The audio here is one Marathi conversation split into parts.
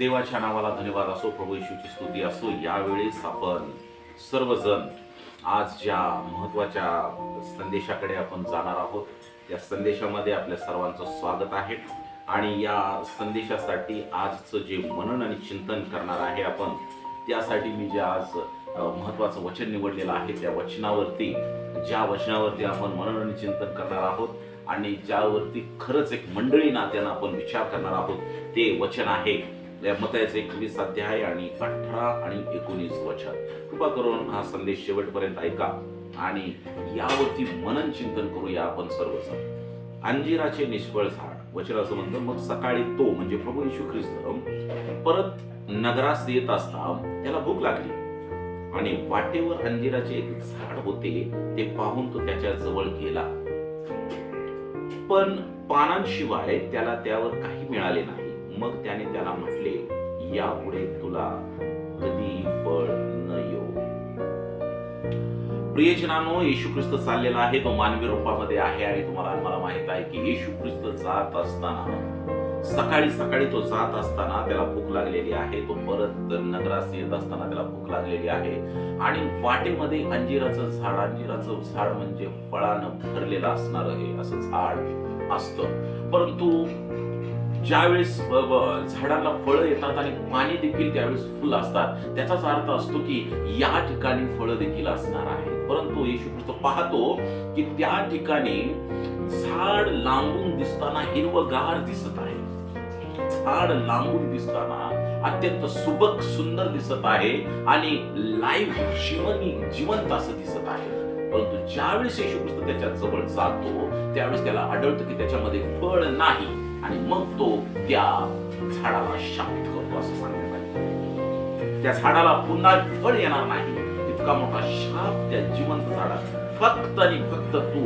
देवाच्या नावाला धन्यवाद असो प्रभू येशूची स्तुती असो यावेळेस आपण सर्वजण आज ज्या महत्त्वाच्या संदेशाकडे आपण जाणार आहोत या संदेशामध्ये आपल्या सर्वांचं स्वागत आहे. आणि या संदेशासाठी आजचं जे मनन आणि चिंतन करणार आहे आपण त्यासाठी मी जे आज महत्त्वाचं महत्वाचं वचन निवडलेलं आहे त्या वचनावरती ज्या वचनावरती आपण मनन आणि चिंतन करणार आहोत आणि ज्यावरती खरंच एक मंडळी नात्यानं आपण विचार करणार आहोत ते वचन आहे. मतायचे एकवीस अध्याय आणि अठरा आणि एकोणीस वचन. कृपा करून हा संदेश शेवटपर्यंत ऐका आणि यावरती मनन चिंतन करूया आपण सर्वजण. अंजिराचे निष्फळ झाड. वचन असं म्हणतं मग सकाळी तो म्हणजे प्रभू येशू ख्रिस्त परत नगरास येत असता त्याला भूक लागली. आणि वाटेवर अंजिराचे एक झाड होते ते पाहून तो त्याच्याजवळ गेला. पण पानांशिवाय त्याला त्यावर काही मिळाले नाही. मग त्याने त्याला म्हटले यापुढे तुला कधी फळ न येऊ. प्रियजनानो येशू ख्रिस्त चाललेला आहे. तो मानवी रूपामध्ये आहे आणि तुम्हाला मला माहीत आहे की येशू ख्रिस्त जात असताना सकाळी सकाळी तो जात असताना त्याला भूक लागलेली आहे. तो परत नगरास येत असताना त्याला भूक लागलेली आहे. आणि वाटेमध्ये अंजिराचं झाड अंजिराचं झाड म्हणजे फळानं भरलेलं असणार आहे. असं झाड असतं. परंतु ज्यावेळेस झाडाला फळं येतात आणि पाणी देखील त्यावेळेस फुल असतात त्याचाच अर्थ असतो की या ठिकाणी फळं देखील असणार आहे परंतु येशू ख्रिस्त पाहतो की त्या ठिकाणी झाड लांबून दिसताना हिरवगार दिसत आहे. झाड लांबून दिसताना अत्यंत सुबक सुंदर दिसत आहे आणि लाईव्ह जीवनी जिवंत असं दिसत आहे. परंतु ज्यावेळेस येशू ख्रिस्त त्याच्याजवळ जातो त्यावेळेस त्याला आढळतं की त्याच्यामध्ये फळ नाही. आणि मग तो त्या झाडाला शांत करतो असं सांगण्यात आहे त्या झाडाला पुन्हा फळ येणार नाही. इतका मोठा शाप त्या जिवंत झाडा फक्त आणि फक्त तू.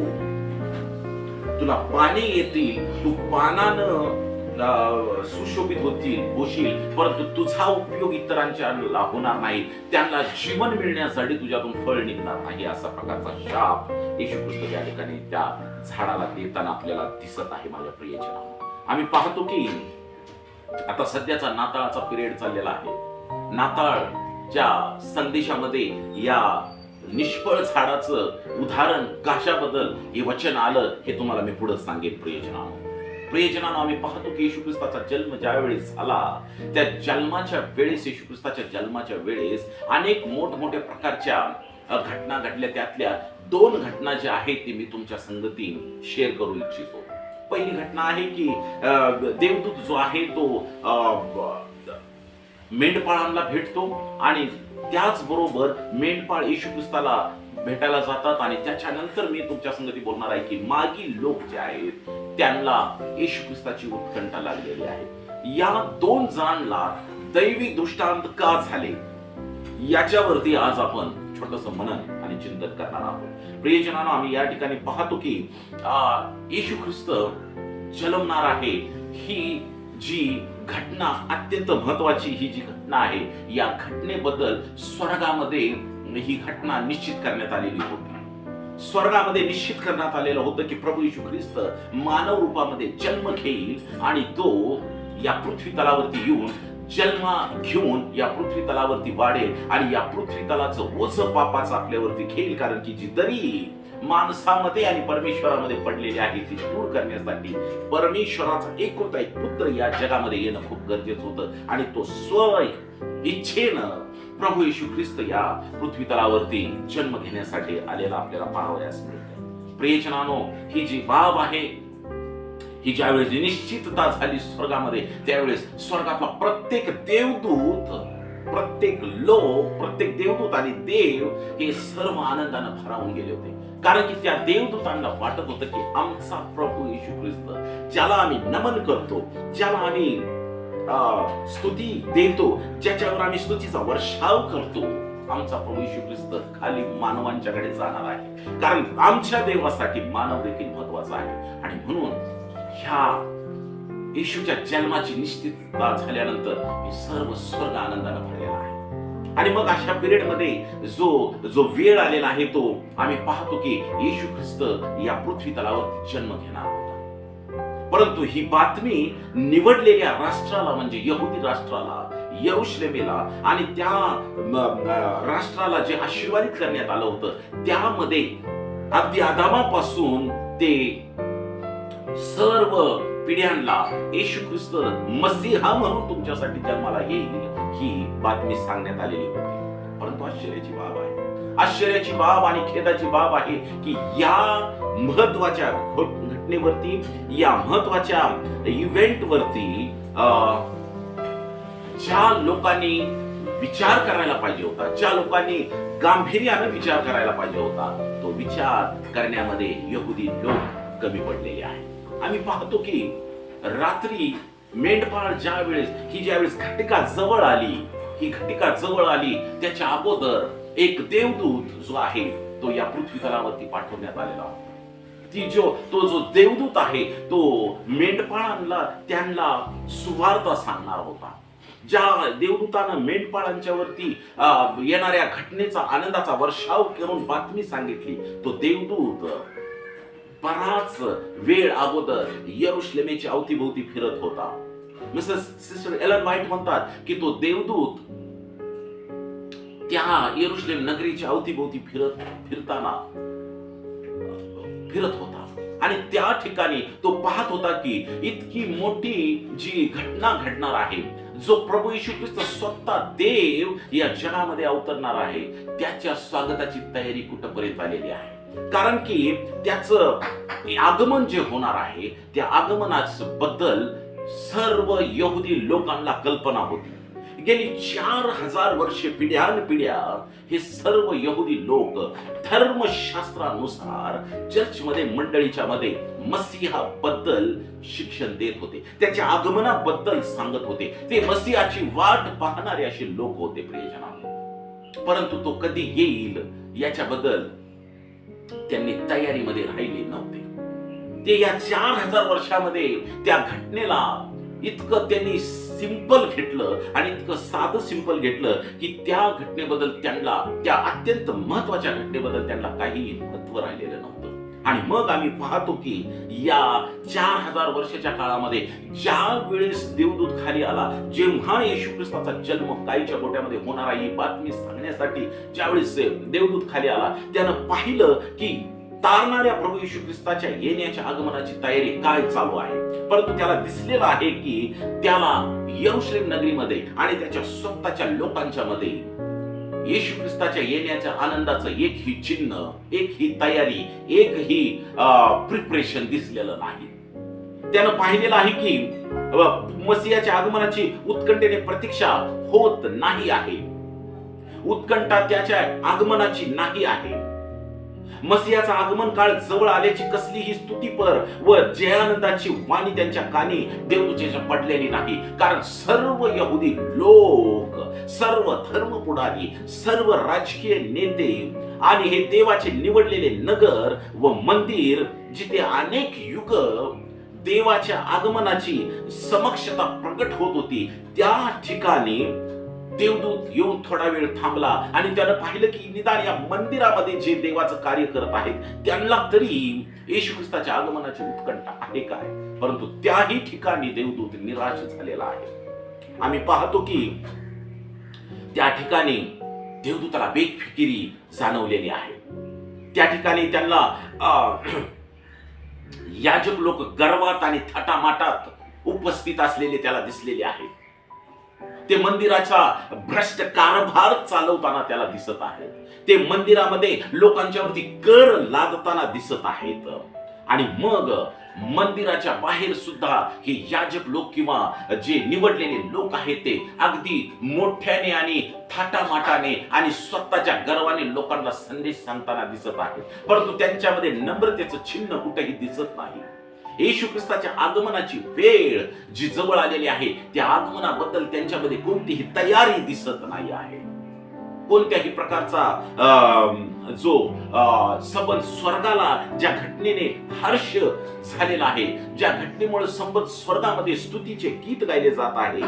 तुला पाने येतील तू पानानं सुशोभित होतील होशील. परंतु तुझा उपयोग इतरांच्या होणार नाही. त्यांना जीवन मिळण्यासाठी तुझ्यातून फळ निघणार नाही. असा प्रकारचा शाप येशू ख्रिस्त या ठिकाणी त्या झाडाला देताना आपल्याला दिसत आहे माझ्या प्रियजना आम्ही पाहतो की आता सध्याचा नाताळाचा पिरियड चाललेला आहे. नाताळच्या संदेशामध्ये या निष्फळ झाडाचं उदाहरण कशाबद्दल हे वचन आलं हे तुम्हाला मी पुढे सांगेन प्रियजनानो. प्रियजनानो आम्ही पाहतो की येशू ख्रिस्ताचा जन्म ज्यावेळेस झाला त्या जन्माच्या वेळेस येशू ख्रिस्ताच्या जन्माच्या वेळेस अनेक मोठमोठ्या प्रकारच्या घटना घडल्या. त्यातल्या दोन घटना ज्या आहेत ते मी तुमच्या संगती शेअर करू इच्छितो. पहिली घटना आहे की देवदूत जो आहे तो मेंढपाळांना भेटतो आणि त्याचबरोबर मेंढपाळ येशू ख्रिस्ताला भेटायला जातात आणि त्याच्यानंतर मी तुमच्या संगती बोलणार आहे की मागील लोक जे आहेत त्यांना येशू ख्रिस्ताची उत्कंठा लागलेली आहे. या दोन जणांना दैवी दृष्टांत का झाले? याच्यावरती आज आपण छोटस मनन आणि चिंतन करणार आहोत. प्रियजनानो आम्ही या ठिकाणी पाहतो की येशू ख्रिस्त जलमणार आहे. ही जी घटना अत्यंत महत्वाची ही जी घटना आहे या घटनेबद्दल स्वर्गामध्ये ही घटना निश्चित करण्यात आलेली होती. स्वर्गामध्ये निश्चित करण्यात आलेलं होतं की प्रभू येशू ख्रिस्त मानव रूपामध्ये जन्म घेईल आणि तो या पृथ्वी तलावरती येऊन जन्म घेऊन या पृथ्वी तलावरती वाढेल आणि या पृथ्वी तलाचं ओझ पापाचं आपल्यावरती घेईल. कारण की जी दरी माणसामध्ये आणि परमेश्वरामध्ये पडलेली आहे ती दूर करण्यासाठी परमेश्वराचा एकुलता एक पुत्र या जगामध्ये येणं खूप गरजेचं होतं. आणि तो स्व इच्छेनं प्रभू येशू ख्रिस्त या पृथ्वी तलावरती जन्म घेण्यासाठी आलेला आपल्याला पाहावयास मिळते प्रियजनानो ही जी बाब आहे ही ज्यावेळेस निश्चितता झाली स्वर्गामध्ये त्यावेळेस स्वर्गातला प्रत्येक देवदूत प्रत्येक लोक प्रत्येक देवदूत आणि देव हे सर्व आनंदानं भरावून गेले होते. कारण की त्या देवदूतांना वाटत होतं की आमचा प्रभू येशू ख्रिस्त ज्याला आम्ही नमन करतो ज्याला आम्ही अं, स्तुती देतो ज्याच्यावर आम्ही स्तुतीचा वर्षाव करतो आमचा प्रभू येशू ख्रिस्त खाली मानवांच्याकडे जाणार आहे. कारण आमच्या देवासाठी मानव देखील महत्त्वाचा आहे. आणि म्हणून ह्या येशूच्या जन्माची निश्चितता झाल्यानंतर मी सर्व स्वर्ग आनंदाला भरलेला आहे. आणि मग अशा पिरियडमध्ये जो जो वेळ आलेला आहे तो आम्ही पाहतो की येशू ख्रिस्त या पृथ्वी तलावर जन्म घेणार होता. परंतु ही बातमी निवडलेल्या राष्ट्राला म्हणजे यहुदी राष्ट्राला यरुश्लेमेला आणि त्या राष्ट्राला जे आशीर्वादित करण्यात आलं होतं त्यामध्ये अगदी आदामापासून ते सर्व पिढ्यांना येशू ख्रिस्त मसीहा म्हणून तुमच्यासाठी जन्माला येईल ही बातमी सांगण्यात आलेली होती. परंतु आश्चर्याची बाब आहे. आश्चर्याची बाब आणि खेदाची बाब आहे की या महत्त्वाच्या घटनेवरती या महत्त्वाच्या इव्हेंटवरती अं, ज्या लोकांनी विचार करायला पाहिजे होता ज्या लोकांनी गांभीर्यानं विचार करायला पाहिजे होता तो विचार करण्यामध्ये यहुदी लोक कमी पडलेले आहेत. आम्ही पाहतो की रात्री मेंढपाळ ज्या वेळेस ही ज्या वेळेस घटिका जवळ आली ही घटिका जवळ आली त्याच्या अगोदर एक देवदूत जो आहे तो या पृथ्वी तलावरती पाठवण्यात आलेला होता. ती जो तो जो देवदूत आहे तो मेंढपाळांना त्यांना सुवार्ता सांगणार होता. ज्या देवदूतानं मेंढपाळांच्या वरती येणाऱ्या घटनेचा आनंदाचा वर्षाव करून बातमी सांगितली तो देवदूत बराच वेळ अगोदर यरुश्लेमेच्या अवतीभोवती फिरत होता. मिसेस सिस्टर एलन व्हाईट म्हणतात की तो देवदूत त्या यरुश्लेम नगरीच्या अवतीभोवती फिरत फिरताना फिरत होता. आणि त्या ठिकाणी तो पाहत होता की इतकी मोठी जी घटना घडणार आहे जो प्रभू येशू ख्रिस्त स्वतः देव या जगामध्ये अवतरणार आहे त्याच्या स्वागताची तयारी कुठपर्यंत आलेली आहे? कारण की त्याचं आगमन जे होणार आहे त्या आगमनाच बद्दल सर्व यहुदी लोकांना कल्पना होती. गेली चार हजार वर्षे पिढ्यान पिढ्या हे सर्व यहुदी लोक धर्मशास्त्रानुसार चर्चमध्ये मंडळीच्या मध्ये मसीहाबद्दल शिक्षण देत होते. त्याच्या आगमनाबद्दल सांगत होते. ते मसीहाची वाट पाहणारे असे लोक होते प्रियजना परंतु तो कधी येईल याच्याबद्दल त्यांनी तयारीमध्ये राहिले नव्हते. ते या चार हजार वर्षामध्ये त्या घटनेला इतकं त्यांनी सिंपल घेतलं आणि इतकं साधं सिंपल घेतलं की त्या घटनेबद्दल त्यांना त्या अत्यंत महत्त्वाच्या घटनेबद्दल त्यांना काही महत्त्व राहिलेलं नव्हतं. आणि मग आम्ही पाहतो की या चार हजार वर्षाच्या काळामध्ये ज्या वेळेस देवदूत खाली आला जेव्हा येशू ख्रिस्ताचा जन्म काहीच्या गोट्यामध्ये होणार ही बातमी सांगण्यासाठी ज्यावेळेस देवदूत खाली आला त्यानं पाहिलं की तारणाऱ्या प्रभू येशू ख्रिस्ताच्या येण्याच्या आगमनाची तयारी काय चालू आहे. परंतु त्याला दिसलेलं आहे की त्याला यरुश्लेम नगरीमध्ये आणि त्याच्या स्वतःच्या लोकांच्या मध्ये येशू ख्रिस्ताच्या येण्याच्या आनंदाचं एक ही चिन्ह एक ही तयारी एक ही प्रिपरेशन दिसलेलं नाही. त्यानं पाहिलेलं आहे की मसियाच्या आगमनाची उत्कंठेने प्रतीक्षा होत नाही आहे. उत्कंठा त्याच्या आगमनाची नाही आहे. मसियाचा आगमन काळ जवळ आल्याची कसलीही स्तुतीपर व जयानंदाची वाणी त्यांच्या कानी देवदूतेच्या पडलेली नाही. कारण सर्व यहुदी लोक सर्व धर्म पुढारी सर्व राजकीय नेते आणि हे देवाचे निवडलेले नगर व मंदिर जिथे अनेक युग देवाच्या आगमनाची समक्षता प्रकट होत होती त्या ठिकाणी देवदूत येऊन थोडा वेळ थांबला आणि त्यानं पाहिलं की निदान या मंदिरामध्ये जे देवाचं कार्य करत आहेत त्यांना तरी येशू ख्रिस्ताच्या आगमनाची उत्कंठा आहे काय? परंतु त्याही ठिकाणी देवदूत निराश झालेला आहे. आम्ही पाहतो की त्या ठिकाणी देवदूताला बेगफिकिरी जाणवलेली आहे. त्या ठिकाणी त्यांना अं, याजक लोक गर्वात आणि थाटामाटात उपस्थित असलेले त्याला दिसलेले आहेत. ते मंदिराचा भ्रष्ट कारभार चालवताना त्याला दिसत आहेत. ते मंदिरामध्ये लोकांच्यावरती कर लादताना दिसत आहेत. आणि मग मंदिराच्या बाहेर सुद्धा हे याजक लोक किंवा जे निवडलेले लोक आहेत ते अगदी मोठ्याने आणि थाटामाटाने आणि स्वतःच्या गर्वाने लोकांना संदेश सांगताना दिसत आहेत. परंतु त्यांच्यामध्ये नम्रतेचं चिन्ह कुठेही दिसत नाही. येशू ख्रिस्ताच्या आगमनाची वेळ जी जवळ आलेली आहे त्या आगमनाबद्दल त्यांच्यामध्ये कोणतीही तयारी दिसत नाही आहे. कोणत्याही प्रकारचा अं, जो अं, सबंध स्वर्गाला ज्या घटनेने हर्ष झालेला आहे ज्या घटनेमुळे संबंध स्वर्गामध्ये स्तुतीचे गीत गायले जात आहे.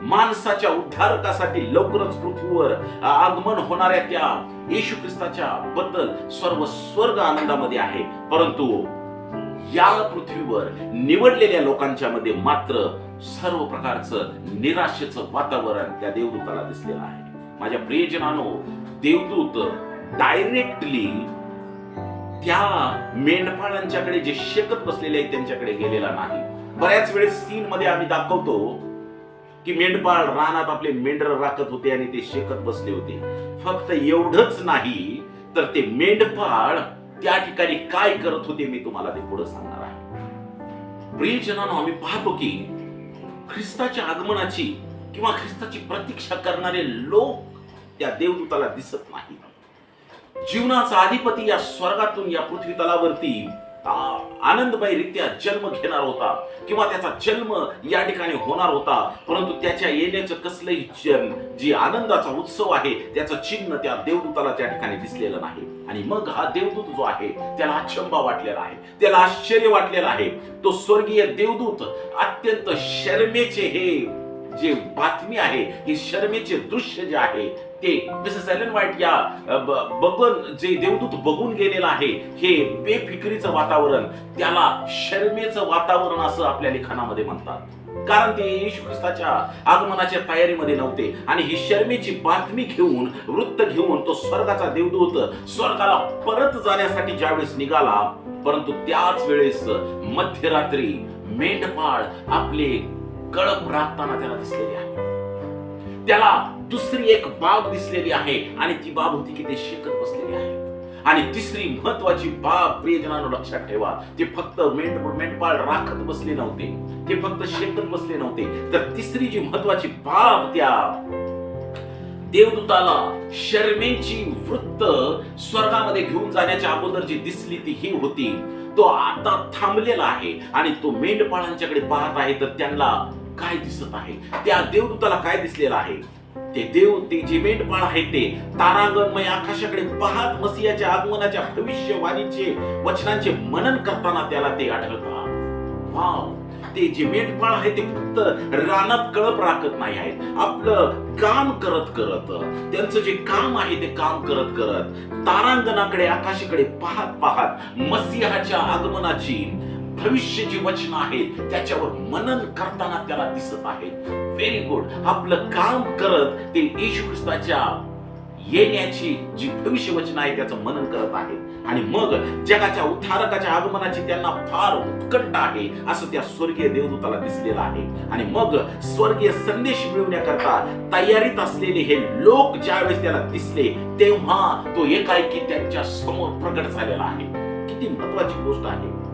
माणसाच्या उद्धारकासाठी लवकरच पृथ्वीवर आगमन होणाऱ्या त्या येशू ख्रिस्ताच्या बद्दल सर्व स्वर्ग आनंदामध्ये आहे. परंतु या पृथ्वीवर निवडलेल्या लोकांच्या मध्ये मात्र सर्व प्रकारचं निराशेचं वातावरण त्या देवदूताला दिसलेलं आहे. माझ्या प्रियजनानो देवदूत डायरेक्टली त्या मेंढपाळांच्याकडे जे शेकत बसलेले आहेत त्यांच्याकडे गेलेला नाही. बऱ्याच वेळेस सीन मध्ये आम्ही दाखवतो की मेंढपाळ रानात आपले मेंढर राखत होते आणि ते शेकत बसले होते. फक्त एवढंच नाही तर ते मेंढपाळ त्या ठिकाणी काय करत होते मी तुम्हाला ते पुढे सांगणार आहे. प्रियजनानो आम्ही पाहतो की ख्रिस्ताच्या आगमनाची किंवा ख्रिस्ताची प्रतीक्षा करणारे लोक त्या देवदूताला दिसत नाही जीवनाचा अधिपती या स्वर्गातून या पृथ्वी तलावरती आनंदमयरित्या रित्या जन्म घेणार होता किंवा त्याचा जन्म या ठिकाणी होणार होता. परंतु त्याच्या येण्याचं कसलंही जी आनंदाचा उत्सव आहे त्याचं चिन्ह त्या देवदूताला त्या ठिकाणी दिसलेलं नाही. आणि मग हा देवदूत जो आहे त्याला अचंबा वाटलेला आहे. त्याला आश्चर्य वाटलेला आहे. तो स्वर्गीय देवदूत अत्यंत शर्मेचे हे जे बातमी आहे हे शर्मेचे दृश्य जे आहे ते. जसं एलन व्हाईट या बबन जे देवदूत बघून गेलेलं आहे हे बेफिक्रीचं वातावरण त्याला शर्मेचं वातावरण असं आपल्या लिखाणामध्ये म्हणतात. कारण ते येशू ख्रिस्ताच्या आगमनाच्या तयारीमध्ये नव्हते. आणि ही शर्मेची बातमी घेऊन वृत्त घेऊन तो स्वर्गाचा देवदूत स्वर्गाला परत जाण्यासाठी ज्यावेळेस निघाला परंतु त्याच वेळेस मध्यरात्री मेंढपाळ आपले कळप राखताना त्याला दिसलेले आहे. त्याला दुसरी एक बाब दिसलेली आहे आणि ती बाब होती की ते शिकत बसलेले आहे आणि तिसरी महत्वाची बाब प्रियजनांनो लक्षात ठेवा. ते फक्त मेंढ मेंढपाळ राखत बसले नव्हते. ते फक्त शेकत बसले नव्हते. तर तिसरी जी महत्वाची बाब त्या देवदूताला शर्मेची वृत्त स्वर्गामध्ये घेऊन जाण्याच्या अगोदर जी दिसली ती ही होती. तो आता थांबलेला आहे आणि तो मेंढपाळांच्याकडे पाहत आहे. तर त्यांना काय दिसत आहे? त्या देवदूताला काय दिसलेलं आहे? ते देव ते जे आहे ते तारांगणमय आकाशाकडे पाहत मसियाच्या आगमनाच्या भविष्यवाणीचे वचनांचे मनन करताना त्याला ते आढळतात. वाव! ते जे मेंढपाळ आहे ते फक्त रानात कळप राखत नाही आहेत. आपलं काम करत करत त्यांचं जे काम आहे ते काम करत करत तारांगणाकडे आकाशाकडे पाहत पाहत मसिहाच्या आगमनाची भविष्य जी वचन आहेत त्याच्यावर मनन करताना त्याला दिसत आहे व्हेरी गुड आपलं काम करत ते येशू ख्रिस्ताच्या येण्याची जी भविष्य वचन आहे त्याचं मनन करत आहे. आणि मग जगाच्या उद्धारकाच्या आगमनाची त्यांना फार उत्कंठ आहे असं त्या स्वर्गीय देवदूताला दिसलेलं आहे. आणि मग स्वर्गीय संदेश मिळवण्याकरता तयारीत असलेले हे लोक ज्यावेळेस त्याला दिसले तेव्हा तो एकाएकी त्यांच्यासमोर प्रकट झालेला आहे. किती महत्वाची गोष्ट आहे.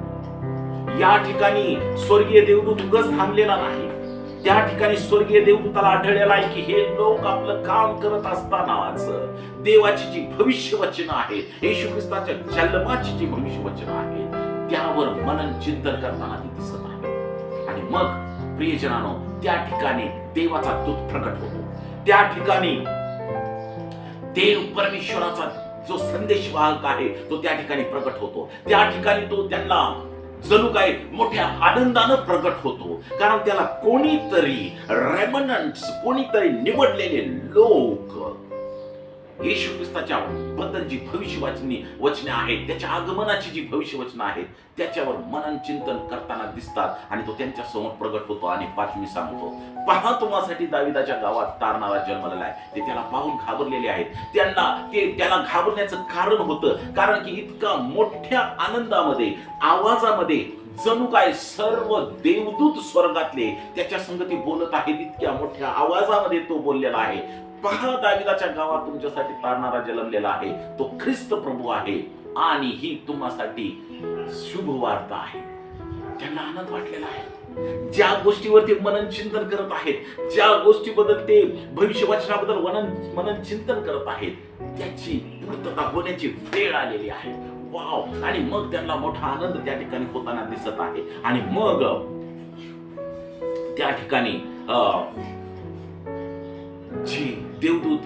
या ठिकाणी स्वर्गीय देवदूत उगच थांबलेला नाही. त्या ठिकाणी स्वर्गीय देवदूताला आढळलेला आहे की हे लोक आपलं काम करत असतानाच देवाची जी भविष्य वचन आहे येशू ख्रिस्ताच्या जन्माची जी भविष्य वचन आहे त्यावर मनन चिंतन करताना ती दिसत आहे. आणि मग प्रियजनानो त्या ठिकाणी देवाचा दूत प्रकट होतो. त्या ठिकाणी देव परमेश्वराचा जो संदेश वाहक आहे तो त्या ठिकाणी प्रकट होतो. त्या ठिकाणी तो त्यांना जणू काय मोठ्या आनंदानं प्रकट होतो. कारण त्याला कोणीतरी रेमनंट्स कोणीतरी निवडलेले लोक येशू ख्रिस्ताच्या बद्दल जी भविष्यवाचनी वचने आहेत त्याच्या आगमनाची जी भविष्यवचनं आहेत त्याच्यावर मनन चिंतन करताना दिसतात आणि तो त्यांच्यासमोर प्रगट होतो आणि पाचवी सांगतो. पहा तुम्हासाठी दाविदाच्या गावात तारणारा जन्मलेला आहे ते त्याला पाहून घाबरलेले आहेत. त्यांना ते त्याला घाबरण्याचं कारण होतं. कारण की इतका मोठ्या आनंदामध्ये आवाजामध्ये जणू काय सर्व देवदूत स्वर्गातले त्याच्या संगती बोलत आहेत इतक्या मोठ्या आवाजामध्ये तो बोललेला आहे. पहा दाविदाच्या गावात तुमच्यासाठी तारणारा जन्मलेला आहे. तो ख्रिस्त प्रभू आहे आणि ही तुम्हासाठी शुभ वार्ता आहे. त्यांना आनंद वाटलेला आहे. ज्या गोष्टीवर ते मनन चिंतन करत आहेत ज्या गोष्टीबद्दल ते भविष्य वचनाबद्दल मनन मनन चिंतन करत आहेत त्याची पूर्तता होण्याची वेळ आलेली आहे. वाव! आणि मग त्यांना मोठा आनंद त्या ठिकाणी होताना दिसत आहे. आणि मग त्या ठिकाणी अं, जी देवदूत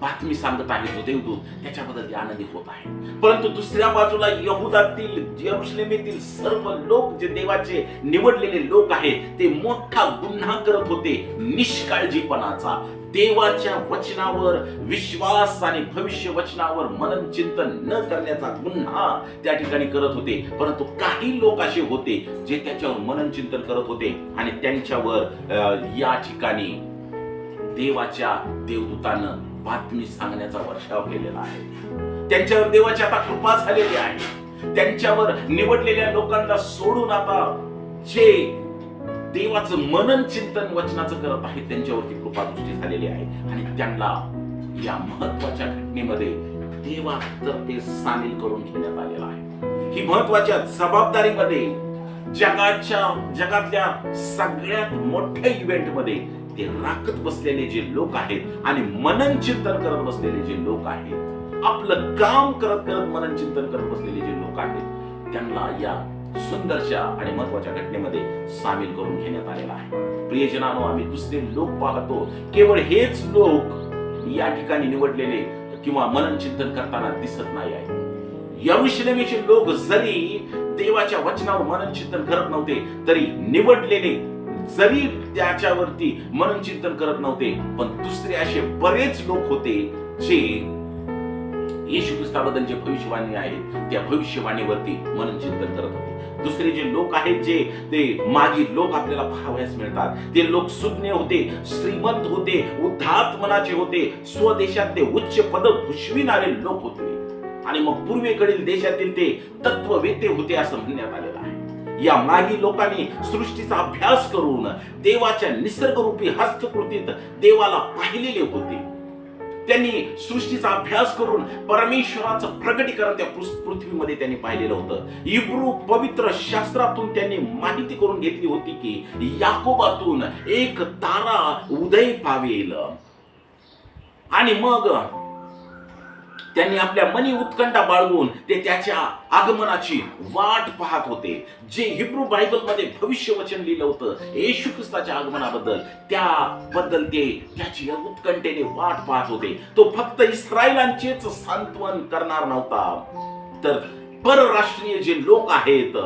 बातमी सांगत आहे तो देवदूत त्याच्याबद्दल ते आनंदी होत आहे. परंतु दुसऱ्या बाजूला यहुदातील यरुशलेमेतील सर्व लोक जे देवाचे निवडलेले लोक आहेत ते मोठा गुन्हा करत होते निष्काळजीपणाचा. देवाच्या वचनावर विश्वास आणि भविष्य वचनावर मनन चिंतन न करण्याचा गुन्हा त्या ठिकाणी करत होते. परंतु काही लोक असे होते जे त्याच्यावर मनन चिंतन करत होते आणि त्यांच्यावर अं, या ठिकाणी देवाच्या देवदूतानं बातमी सांगण्याचा वर्षाव केलेला आहे. त्यांच्यावर देवाची आता कृपा झालेली आहे. त्यांच्यावर निवडलेल्या लोकांना सोडून आता जे देवाचं मनन चिंतन वचनाचं करत आहे त्यांच्यावरती कृपा दृष्टी झालेली आहे. आणि त्यांना या महत्त्वाच्या घटनेमध्ये देवातर्फे सामील करून घेण्यात आलेला आहे. ही महत्त्वाच्या जबाबदारीमध्ये जगाच्या जगातल्या सगळ्यात मोठ्या इव्हेंटमध्ये ते राखत बसलेले जे लोक आहेत आणि मनन चिंतन करत बसलेले जे लोक आहेत आपलं काम करत करत मनन चिंतन करत बसलेले जे लोक आहेत त्यांना या सुंदरशा आणि महत्त्वाच्या घटनेमध्ये सामील करून घेण्यात आलेला आहे. प्रियजनानो आम्ही दुसरे लोक पाहतो. केवळ हेच लोक या ठिकाणी निवडलेले किंवा मनन चिंतन करताना दिसत नाही आहे यरुशलेमीचे लोक जरी देवाच्या वचनावर मनन चिंतन करत नव्हते तरी निवडलेले जरी त्याच्यावरती मनन चिंतन करत नव्हते पण दुसरे असे बरेच लोक होते जे येशू ख्रिस्ताबद्दल जे भविष्यवाणी आहे त्या भविष्यवाणीवरती मनन चिंतन करत होते. दुसरे जे लोक आहेत जे ते मागील लोक आपल्याला पाहावयास मिळतात ते लोक सुज्ञ होते श्रीमंत होते उद्धात मनाचे होते स्वदेशात ते उच्च पद भुशविणारे लोक होते. आणि मग पूर्वेकडील देशातील ते तत्ववेते होते असं म्हणण्यात आलेलं आहे. या मागी लोकांनी सृष्टीचा अभ्यास करून देवाच्या निसर्गरूपी हस्तकृतीत देवाला पाहिलेले होते. त्यांनी सृष्टीचा अभ्यास करून परमेश्वराचं प्रगटीकरण त्या पृथ्वीमध्ये त्यांनी पाहिलेलं होतं. इब्रू पवित्र शास्त्रातून त्यांनी माहिती करून घेतली होती की याकोबातून एक तारा उदय पावेल. आणि मग त्यांनी आपल्या मनी उत्कंठा बाळगून ते त्याच्या आगमनाची वाट पाहत होते. जे हिब्रू बायबलमध्ये भविष्य वचन लिहिलं होतं येशू ख्रिस्ताच्या आगमनाबद्दल त्याबद्दल ते त्याची उत्कंठेने वाट पाहत होते. तो फक्त इस्रायलांचेच सांत्वन करणार नव्हता. तर परराष्ट्रीय जे लोक आहेत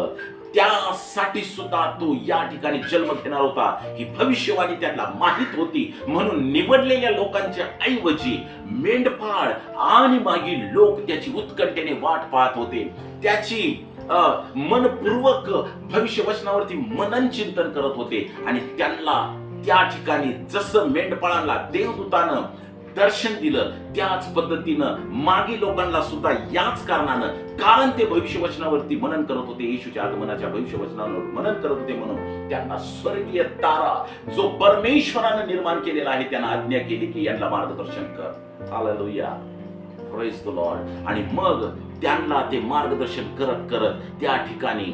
त्यासाठी सुद्धा तो या ठिकाणी जन्म घेणार होता. ही भविष्यवाणी त्यांना माहीत होती. म्हणून निवडलेल्या लोकांच्या ऐवजी मेंढपाळ आणि मागील लोक त्याची उत्कंठेने वाट पाहत होते. त्याची मनपूर्वक भविष्य वचनावरती मनन चिंतन करत होते. आणि त्यांना त्या ठिकाणी जसं मेंढपाळांना देवदूतानं दर्शन दिलं त्याच पद्धतीनं मागे लोकांना सुद्धा याच कारणानं कारण ते भविष्यवचनावरती मनन करत होते येशूच्या आगमनाच्या भविष्यवचनावर मनन करत होते म्हणून त्यांना स्वर्गीय तारा जो परमेश्वरानं निर्माण केलेला आहे त्यांना आज्ञा केली की यांना मार्गदर्शन कर. हालेलुया प्रेज द लॉर्ड आणि मग त्यांना ते मार्गदर्शन करत करत त्या ठिकाणी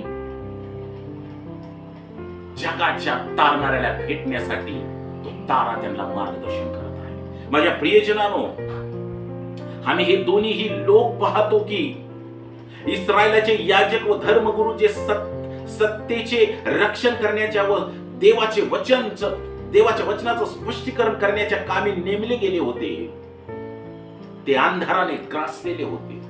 जगाच्या तारणाऱ्याला भेटण्यासाठी तो तारा त्यांना मार्गदर्शन करत. माझ्या प्रियजनानो आम्ही हे दोन्हीही लोक पाहतो की इस्रायलाचे याजक व धर्मगुरु जे सत- सत्तेचे रक्षण करण्याच्या व देवाचे वचन देवाच्या वचनाचं स्पष्टीकरण करण्याच्या कामी नेमले गेले होते. ते अंधाराने ग्रासलेले होते.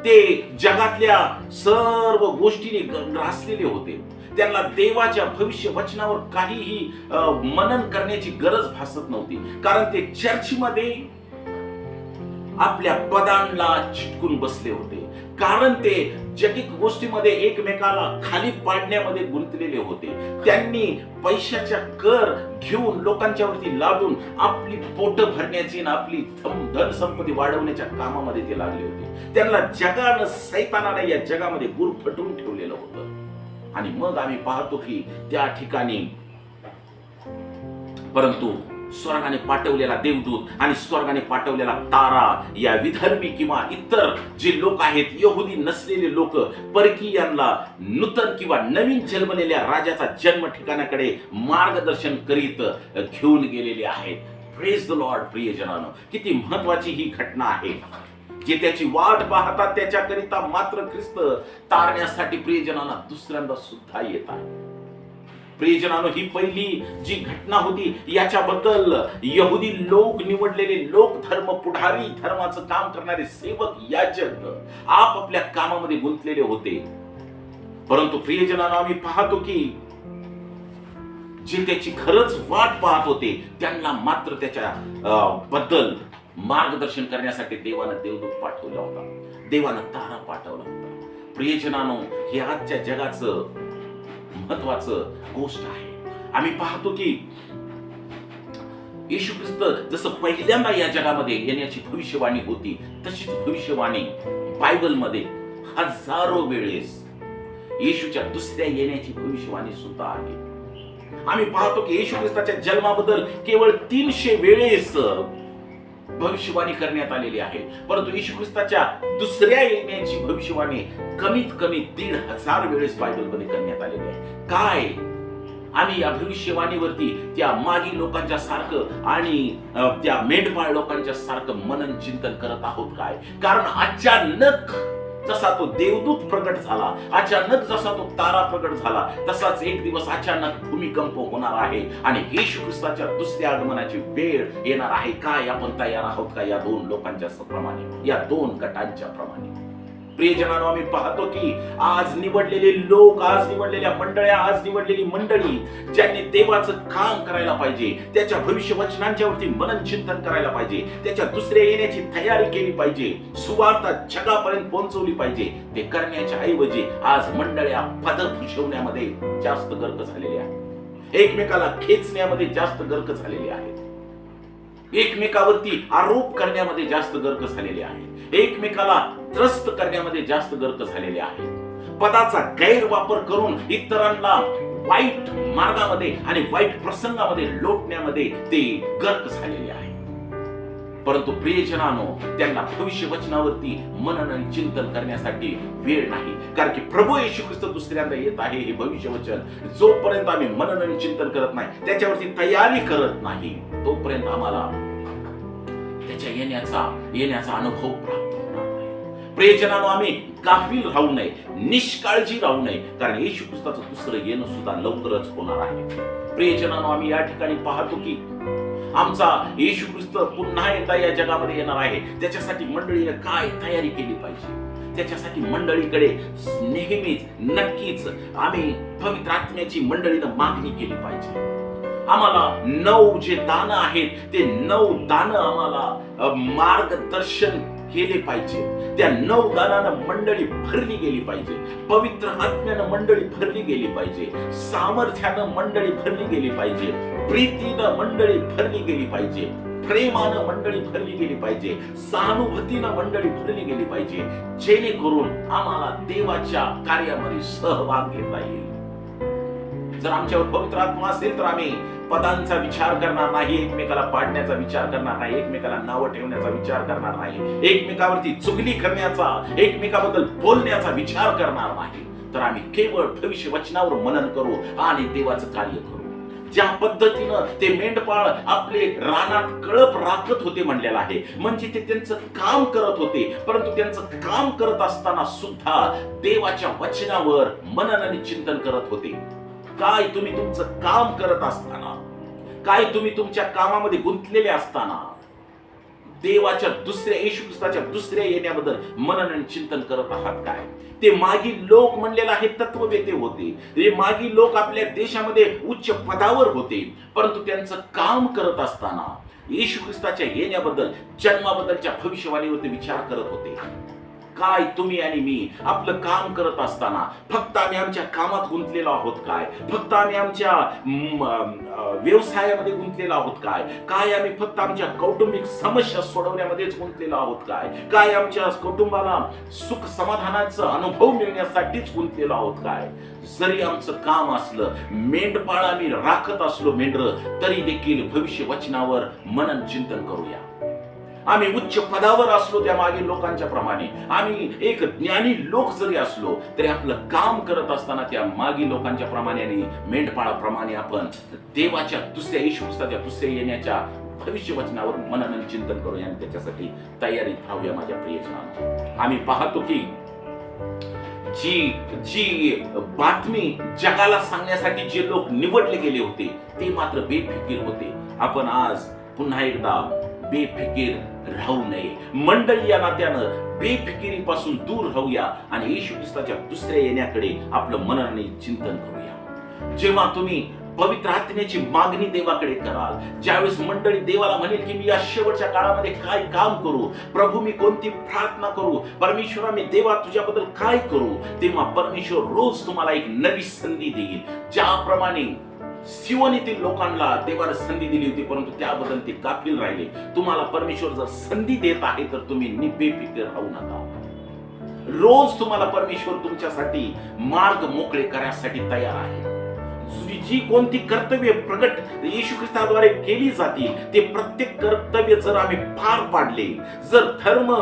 ते जगातल्या सर्व गोष्टीने ग्रासलेले होते. त्यांना देवाच्या भविष्य वचनावर काहीही मनन करण्याची गरज भासत नव्हती. कारण ते चर्चमध्ये आपल्या पदांना चिटकून बसले होते. कारण ते जगिक गोष्टीमध्ये एकमेकाला खाली पाडण्यामध्ये गुंतलेले होते. त्यांनी पैशाच्या कर घेऊन लोकांच्यावरती लादून आपली पोट भरण्याची आणि आपली धन संपत्ती वाढवण्याच्या कामामध्ये ते लागले होते. त्यांना जगानं सैतानाने या जगामध्ये गुरफटून ठेवलेलं होतं. आणि मग आम्ही पाहतो की त्या ठिकाणी परंतु स्वर्गाने पाठवलेला देवदूत आणि स्वर्गाने पाठवलेला तारा या विधर्मी किंवा इतर जे लोक आहेत यहुदी नसलेले लोक परकीयांना नूतन किंवा नवीन जन्मलेल्या राजाचा जन्म ठिकाणाकडे मार्गदर्शन करीत घेऊन गेलेले आहेत. प्रेज द लॉर्ड प्रियजनानं. किती महत्वाची ही घटना आहे. जे त्याची वाट पाहतात त्याच्याकरिता मात्र ख्रिस्त तारण्यासाठी प्रियजनांना दुसऱ्यांदा सुद्धा येत आहे. प्रियजनानो ही पहिली जी घटना होती याच्याबद्दल यहुदी लोक निवडलेले लोक धर्म पुढारी धर्माचं काम करणारे सेवक याजक आपापल्या कामामध्ये गुंतलेले होते. परंतु प्रियजनांना आम्ही पाहतो की जे त्याची खरंच वाट पाहत होते त्यांना मात्र त्याच्या अं, बद्दल मार्गदर्शन करण्यासाठी देवानं देवदूत पाठवला होता. देवानं तारा पाठवला होता. प्रियजनानो हे आजच्या जगाचं महत्वाचं गोष्ट आहे. आम्ही पाहतो की येशू ख्रिस्त जसं पहिल्यांदा या जगामध्ये येण्याची भविष्यवाणी होती तशीच भविष्यवाणी बायबलमध्ये हजारो वेळेस येशूच्या दुसऱ्या येण्याची भविष्यवाणी सुद्धा आहे. आम्ही पाहतो की येशू ख्रिस्ताच्या जन्माबद्दल केवळ तीनशे वेळेस भविष्यवाणी करण्यात आलेली आहे. परंतु येशू ख्रिस्ताच्या दुसऱ्या येण्याची भविष्यवाणी कमीत कमी दीड हजार वेळेस बायबलमध्ये करण्यात आलेली आहे. काय? आम्ही या भविष्यवाणीवरती त्या मागी लोकांच्या सारखं आणि त्या मेंढपाळ लोकांच्या सारखं मनन चिंतन करत आहोत काय? कारण अचानक जसा तो देवदूत प्रकट झाला अचानक जसा तो तारा प्रकट झाला तसाच एक दिवस अचानक भूमिकंप होणार आहे आणि येशू ख्रिस्ताच्या दुसऱ्या आगमनाची वेळ येणार आहे. काय आपण तयार आहोत का या दोन लोकांच्या प्रमाणे? या दोन गटांच्या प्रमाणे. प्रियजनानो आम्ही पाहतो की आज निवडलेले लोक आज निवडलेल्या मंडळ्या आज निवडलेली मंडळी ज्यांनी देवाचं काम करायला पाहिजे त्याच्या भविष्य वचनांच्या वरती मनन चिंतन करायला पाहिजे त्याच्या दुसऱ्या येण्याची तयारी केली पाहिजे सुवार्ता जगापर्यंत पोहोचवली पाहिजे ते करण्याच्या ऐवजी आज मंडळ्या पद भूषवण्यामध्ये जास्त गर्क झालेले आहेत. एकमेकाला खेचण्यामध्ये जास्त गर्क झालेले आहेत. एकमेकावरती आरोप करण्यामध्ये जास्त गर्क झालेले आहेत. एकमेकाला त्रस्त करण्यामध्ये जास्त गर्त झालेले आहेत. पदाचा गैरवापर करून इतरांना वाईट मार्गामध्ये आणि वाईट प्रसंगामध्ये लोटण्यामध्ये ते गर्क झालेले आहे परंतु प्रियजनानो त्यांना भविष्य वचनावरती मनन आणि चिंतन करण्यासाठी वेळ नाही. कारण की प्रभू येशू ख्रिस्त दुसऱ्यांदा येत आहे हे भविष्य वचन. जोपर्यंत आम्ही मनन आणि चिंतन करत नाही त्याच्यावरती तयारी करत नाही तोपर्यंत आम्हाला त्याच्या येण्याचा येण्याचा अनुभव प्राप्त प्रियजनानो आम्ही काफील राहू नये निष्काळजी राहू नये. कारण येशू ख्रिस्ताचं दुसरं येणं सुद्धा लवकरच होणार आहे. प्रियजनानो आम्ही या ठिकाणी पाहतो की आमचा येशू ख्रिस्त पुन्हा एकदा या जगामध्ये येणार आहे. त्याच्यासाठी मंडळीने काय तयारी केली पाहिजे? त्याच्यासाठी मंडळीकडे नेहमीच नक्कीच आम्ही पवित्र आत्म्याची मंडळीनं मागणी केली पाहिजे. आम्हाला नऊ जे दानं आहेत ते नऊ दानं आम्हाला मार्गदर्शन केले पाहिजे. त्या नऊ दानानं मंडळी भरली गेली पाहिजे. पवित्र आत्म्यानं मंडळी भरली गेली पाहिजे. सामर्थ्यानं मंडळी भरली गेली पाहिजे. प्रीतीनं मंडळी भरली गेली पाहिजे. प्रेमानं मंडळी भरली गेली पाहिजे. सहानुभूतीनं मंडळी भरली गेली पाहिजे. जेणेकरून आम्हाला देवाच्या कार्यामध्ये सहभाग घेता येईल. जर आमच्यावर पवित्र आत्मा असेल तर आम्ही पदांचा विचार करणार नाही एकमेकाला पाडण्याचा विचार करणार नाही एकमेकाला नावं ठेवण्याचा विचार करणार नाही एकमेकावरती चुगली करण्याचा एकमेकाबद्दल बोलण्याचा विचार करणार नाही तर आम्ही केवळ भविष्य वचनावर मनन करू आणि देवाचं कार्य करू. ज्या पद्धतीनं ते मेंढपाळ आपले रानात कळप राखत होते म्हणलेलं आहे म्हणजे ते त्यांचं काम करत होते परंतु त्यांचं काम करत असताना सुद्धा देवाच्या वचनावर मनन आणि चिंतन करत होते. काय तुम्ही तुमचं काम करत असताना काय तुम्ही तुमच्या कामामध्ये गुंतलेले असताना देवाच्या दुसऱ्या येशू ख्रिस्ताच्या दुसऱ्या येण्याबद्दल मनन आणि चिंतन करत आहात काय? ते मागी लोक म्हणलेले आहे तत्ववेते होते. ते मागी लोक आपल्या देशामध्ये उच्च पदावर होते. परंतु त्यांचं काम करत असताना येशू ख्रिस्ताच्या येण्याबद्दल जन्माबद्दलच्या भविष्यवाणीवरती विचार करत होते. काय तुम्ही आणि मी आपलं काम करत असताना फक्त आम्ही आमच्या कामात गुंतलेलो आहोत काय? फक्त आम्ही आमच्या व्यवसायामध्ये गुंतलेलो आहोत काय? काय आम्ही फक्त आमच्या कौटुंबिक समस्या सोडवण्यामध्येच गुंतलेलो आहोत काय? काय आमच्या कुटुंबाला सुख समाधानाचा अनुभव मिळण्यासाठीच गुंतलेलो आहोत काय? जरी आमचं काम असलं मेंढपाळ आम्ही राखत असलो मेंढर तरी देखील भविष्य वचनावर मनन चिंतन करूया. आम्ही उच्च पदावर असलो त्या मागील लोकांच्या प्रमाणे. आम्ही एक ज्ञानी लोक जरी असलो तरी आपलं काम करत असताना त्या मागी लोकांच्या प्रमाणे आणि मेंढपाळाप्रमाणे आपण देवाच्या दुसऱ्या ईश्वस्ताच्या दुसऱ्या येण्याच्या भविष्य वचनावर मनन चिंतन करूया आणि त्याच्यासाठी तयारीत राहूया माझ्या प्रियजना आम्ही पाहतो की जी जी बातमी जगाला सांगण्यासाठी जे लोक निवडले गेले होते ते मात्र बेफिकीर होते. आपण आज पुन्हा एकदा बेफिकीर राहू नये. मंडळी या नात्यानं बेफिकिरीपासून दूर राहूया आणि येशू ख्रिस्ताच्या दुसऱ्या येण्याकडे आपलं मनन आणि चिंतन करूया. जेव्हा तुम्ही पवित्र आत्म्याची मागणी देवाकडे कराल ज्यावेळेस मंडळी देवाला म्हणेल की मी या शेवटच्या काळामध्ये काय काम करू प्रभू मी कोणती प्रार्थना करू परमेश्वरा मी देवा तुझ्याबद्दल काय करू तेव्हा परमेश्वर रोज तुम्हाला एक नवी संधी देईल. ज्याप्रमाणे सिवनीतील लोकांना देवाला संधी दिली होती परंतु त्याबद्दल ते गाफील राहिले. तुम्हाला परमेश्वर जर संधी देत आहे तर तुम्ही निबेफिकर राहू नका. रोज तुम्हाला परमेश्वर तुमच्यासाठी मार्ग मोकळे करण्यासाठी तयार आहे. जी- कोणती कर्तव्य प्रगट येशू ख्रिस्ताद्वारे केली जातील ते प्रत्येक कर्तव्य जर आम्ही पार पाडले. जर धर्म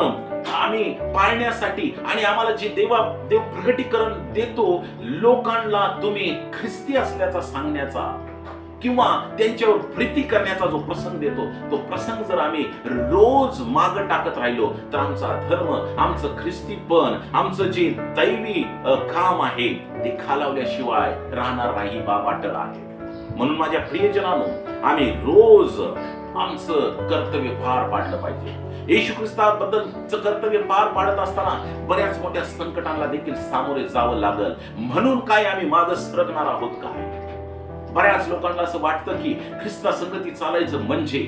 आम्ही पाळण्यासाठी आणि आम्हाला जे देवा देव प्रगटीकरण देतो लोकांना तुम्ही ख्रिस्ती असल्याचा सांगण्याचा किंवा त्यांच्यावर प्रीती करण्याचा जो प्रसंग देतो तो प्रसंग जर आम्ही रोज माग टाकत राहिलो तर आमचा धर्म आमचं ख्रिस्तीपण आमचं जे दैवी काम आहे ते खालावल्याशिवाय राहणार नाही बा वाटत आहे. म्हणून माझ्या प्रियजनानो आम्ही रोज आमचं कर्तव्य पार पाडलं पाहिजे. येशू ख्रिस्ताबद्दलचं कर्तव्य पार पाडत असताना बऱ्याच मोठ्या संकटांना देखील सामोरे जावं लागल. म्हणून काय आम्ही माग सरकणार आहोत काय? बऱ्याच लोकांना असं वाटतं की ख्रिस्ता संगती चालायचं म्हणजे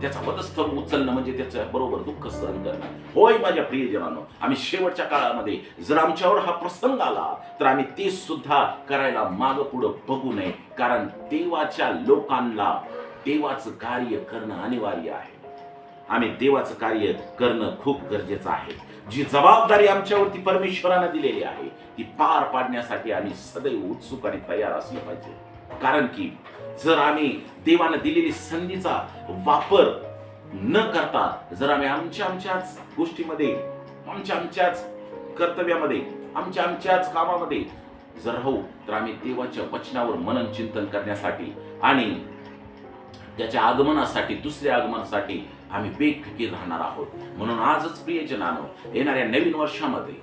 त्याचा वधस्थळ उचलणं म्हणजे त्याच्या बरोबर दुःख सहन करणं. होय माझ्या प्रियजनानो आम्ही शेवटच्या काळामध्ये जर आमच्यावर हा प्रसंग आला तर आम्ही ते सुद्धा करायला माग पुढं बघू नये कारण देवाच्या लोकांना देवाचं कार्य करणं अनिवार्य आहे. आम्ही देवाचं कार्य करणं खूप गरजेचं आहे. जी जबाबदारी आमच्यावरती परमेश्वरानं दिलेली आहे ती पार पाडण्यासाठी आम्ही सदैव उत्सुक आणि तयार असलं पाहिजे. कारण की जर आम्ही देवानं दिलेली संधीचा वापर न करता जर आम्ही आमच्या आमच्याच गोष्टीमध्ये आमच्या आमच्याच कर्तव्यामध्ये आमच्या आमच्याच कामामध्ये जर राहू तर आम्ही देवाच्या वचनावर मनन चिंतन करण्यासाठी आणि त्याच्या आगमनासाठी दुसऱ्या आगमनासाठी आम्ही बेफिकीर राहणार आहोत. म्हणून आजच प्रियजनानो येणाऱ्या नवीन वर्षामध्ये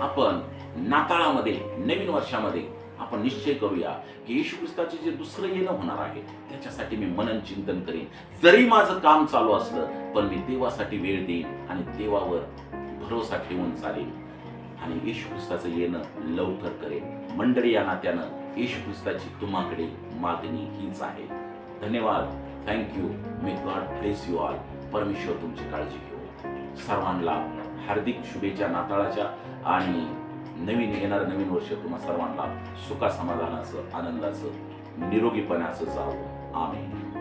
आपण नाताळामध्ये नवीन वर्षामध्ये आपण निश्चय करूया की येशू ख्रिस्ताचे जे दुसरं येणं होणार आहे त्याच्यासाठी मी मनन चिंतन करेन. जरी माझं काम चालू असलं पण मी देवासाठी वेळ देईन आणि देवावर भरोसा ठेवून चालेल आणि येशू ख्रिस्ताचं येणं लवकर करेन. मंडळी या नात्यानं येशू ख्रिस्ताची तुम्हाकडे मागणी हीच आहे. धन्यवाद. Thank you may God bless you all परमेश्वर तुमची काळजी घेऊ सर्वांना हार्दिक शुभेच्छा नाताळाच्या आणि नवीन येणारं नवीन वर्ष तुम्हा सर्वांना सुखा समाधानाचं आनंदाचं निरोगीपणाचं जावं. आम्ही